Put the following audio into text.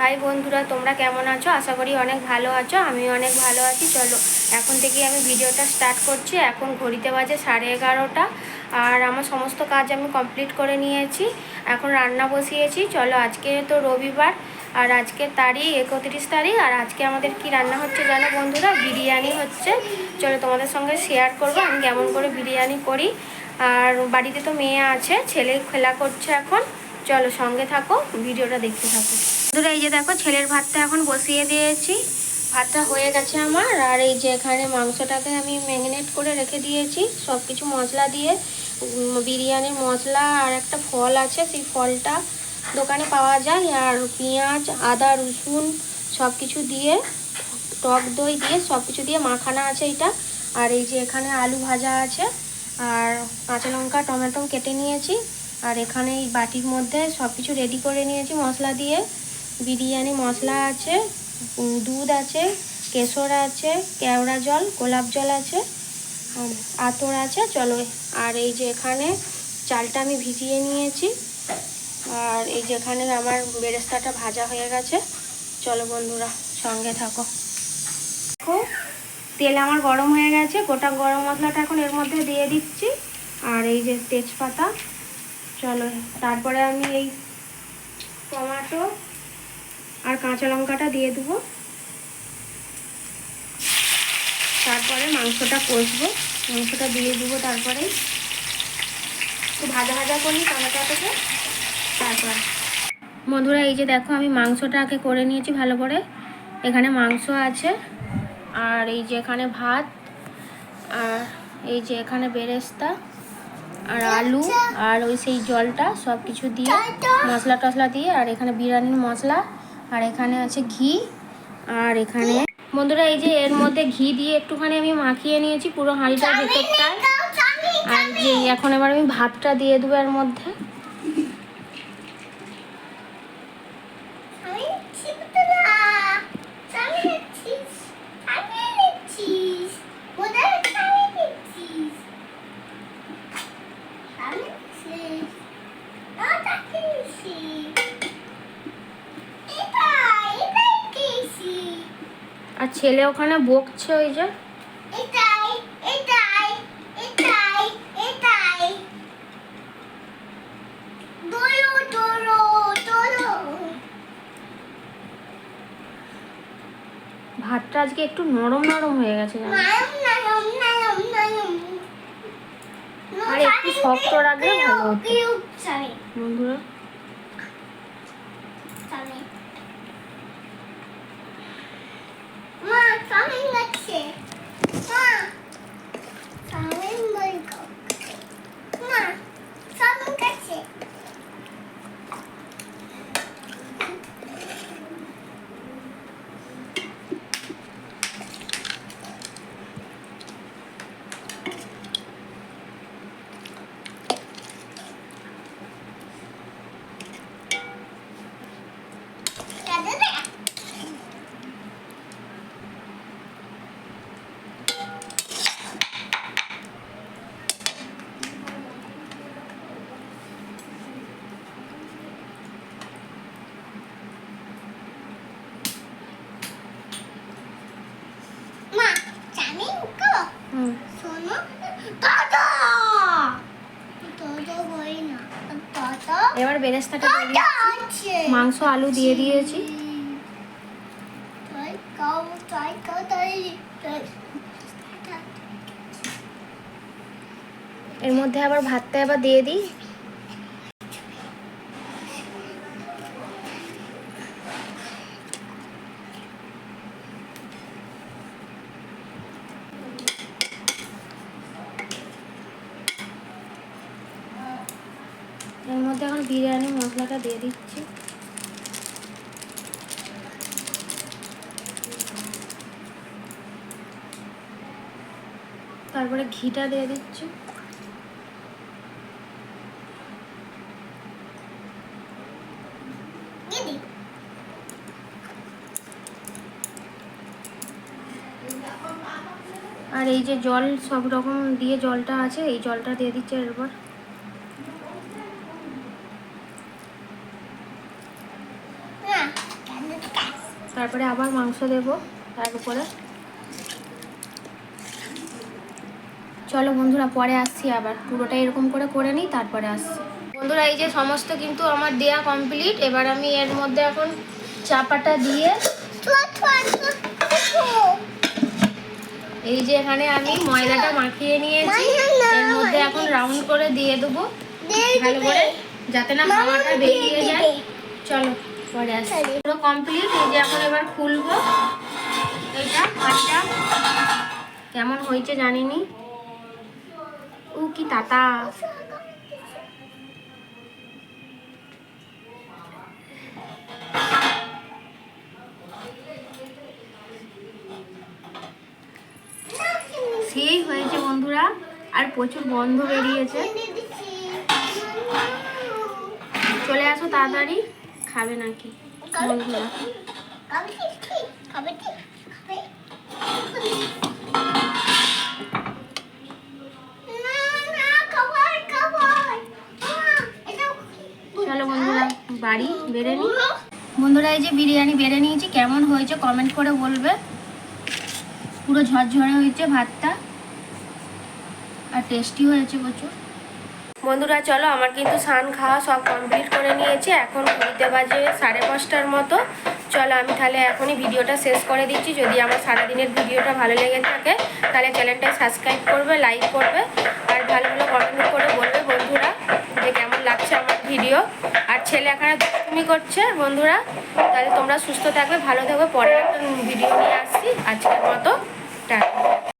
High বন্ধুরা, তোমরা কেমন আছো? আশা করি অনেক ভালো আছো আমি অনেক ভালো আছি। চলো, এখন থেকে আমি ভিডিওটা স্টার্ট করছি। এখন ঘড়িতে বাজে সাড়ে এগারোটা আর আমার সমস্ত কাজ আমি কমপ্লিট করে নিয়েছি। এখন রান্না বসিয়েছি। চলো, আজকে তো রবিবার আর আজকে তারিখ একত্রিশ তারিখ। আর আজকে আমাদের কি রান্না হচ্ছে জানো বন্ধুরা? বিরিয়ানি হচ্ছে। চলো, তোমাদের সঙ্গে শেয়ার করব। আমি কেমন করে বিরিয়ানি করি। আর বাড়িতে তো মেয়ে আছে, ছেলে খেলা করছে এখন। চলো, সঙ্গে থাকো, ভিডিওটা দেখতে থাকো। বন্ধুরা, এই যে দেখো, ছেলের ভাতটা এখন বসিয়ে দিয়েছি। ভাতটা হয়ে গেছে আমার, আর এই যে এখানে মাংসটাকে আমি ম্যারিনেট করে রেখে দিয়েছি। সব কিছু মশলা দিয়ে বিরিয়ানির মশলা আর একটা ফল আছে, সেই ফলটা দোকানে পাওয়া যায়। আর পেঁয়াজ, আদা, রসুন সব কিছু দিয়ে, টক দই দিয়ে সব কিছু দিয়ে মাখানা আছে এটা। আর এই যে এখানে আলু ভাজা আছে, আর কাঁচা লঙ্কা, টমেটো কেটে নিয়েছি। আর এখানে এই বাটির মধ্যে সব কিছু রেডি করে নিয়েছি মশলা দিয়ে। বিরিয়ানি, মশলা আছে দুধ আছে, কেশর আছে, কেওড়া জল, গোলাপ জল আছে আতর আছে, চলো। আর এই যে এখানে চালটা আমি ভিজিয়ে নিয়েছি। আর এই যে এখানে আমার বেরেস্তাটা ভাজা হয়ে গেছে। চলো বন্ধুরা, সঙ্গে থাকো। দেখো, তেল আমার গরম হয়ে গেছে। গোটা গরম মশলাটা এখন এর মধ্যে দিয়ে দিচ্ছি। আর এই যে তেজপাতা। চলো, তারপরে আমি এই টমাটো আর কাঁচা লঙ্কাটা দিয়ে দেবো। তারপরে মাংসটা কষবো। মাংসটা দিয়ে দেবো তারপরে। একটু ভাজা ভাজা করি টমেটোটাকে তারপর। বন্ধুরা এই যে দেখো আমি মাংসটাকে করে নিয়েছি ভালো করে। এখানে মাংস আছে। আর এই যে এখানে ভাত। আর এই যে এখানে বেরেস্তা। আর আলু। আর ওই সেই জলটা সব কিছু দিয়ে মশলা টশলা দিয়ে আর এখানে বিরিয়ানির মশলা। আর এখানে আছে ঘি আর এখানে বন্ধুরা এই যে এর মধ্যে ঘি দিয়ে একটুখানি আমি মাখিয়ে নিয়েছি পুরো হাঁড়িটার ভেতরটায়। আর যে এখন এবার আমি ভাতটা দিয়ে দেবো এর মধ্যে। ছেলে ওখানে বকছে ওই যে? ভাতটা আজকে একটু নরম নরম হয়ে গেছে আর একটু শক্ত রাখলে ভালো হতো। বন্ধুরা 讲起呢个。এবার বেরেস্তাটা। মাংস আলু দিয়ে দিয়েছি এর মধ্যে আবার ভাতটা এবার দিয়ে দিই এর মধ্যে এখন বিরিয়ানি মশলাটা দিয়ে দিচ্ছি। তারপরে ঘিটা দিয়ে দিচ্ছি। আর এই যে জল সব রকম দিয়ে জলটা আছে, এই জলটা দিয়ে দিচ্ছে এরপর না কেন তারপরে আবার মাংস দেবো তার উপরে। চলো বন্ধুরা পরে আসছি আবার। পুরোটা এরকম করে করে নিই তারপরে আসছি। বন্ধুরা এই যে সমস্ত কিন্তু আমার দেয়া কমপ্লিট এবার আমি এর মধ্যে এখন চাপাটা দিয়ে এই যে এখানে আমি ময়দাটা মাখিয়ে নিয়েছি। এর মধ্যে এখন রাউন্ড করে দিয়ে দেবো। ভালো করে যাতে না হাওয়াটা বেরিয়ে যায়। চলো। কমপ্লিট এই যে এখন এবার খুলবো। মাছটা কেমন হয়েছে জানিনি? ও কি তাতা। সেই হয়েছে বন্ধুরা, আর প্রচুর গন্ধ বেরিয়েছে। চলে আসো তাড়াতাড়ি। খাবে নাকি? বন্ধুরা খাবে কি? খাবে কি? খাবে? না না খাবার খাবার। এটা চলো বন্ধুরা বাড়ি বেড়ে নি। বন্ধুরা এই যে বিরিয়ানি বেড়ে নিয়েছি কেমন হয়েছে কমেন্ট করে বলবে। পুরো ঝরঝরে হয়েছে ভাতটা আর টেস্টি হয়েছে প্রচুর। বন্ধুরা, চলো আমার কিন্তু স্নান খাওয়া সব কমপ্লিট করে নিয়েছি। এখন ঘুরতে বাজে সাড়ে পাঁচটার মতো। চলো আমি তাহলে এখনই ভিডিওটা শেষ করে দিচ্ছি। যদি আমার সারাদিনের ভিডিওটা ভালো লেগে থাকে, তাহলে চ্যানেলটা সাবস্ক্রাইব করবে লাইক করবে, আর ভালো ভালো কমেন্ট করে বলবে বন্ধুরা যে কেমন লাগছে আমার ভিডিও আর ছেলে এখানে দুষ্টুমি করছে বন্ধুরা, তাহলে তোমরা সুস্থ থাকবে, ভালো থাকবে। পরের একটা ভিডিও নিয়ে আসছি। আজকের মতো, টাটা।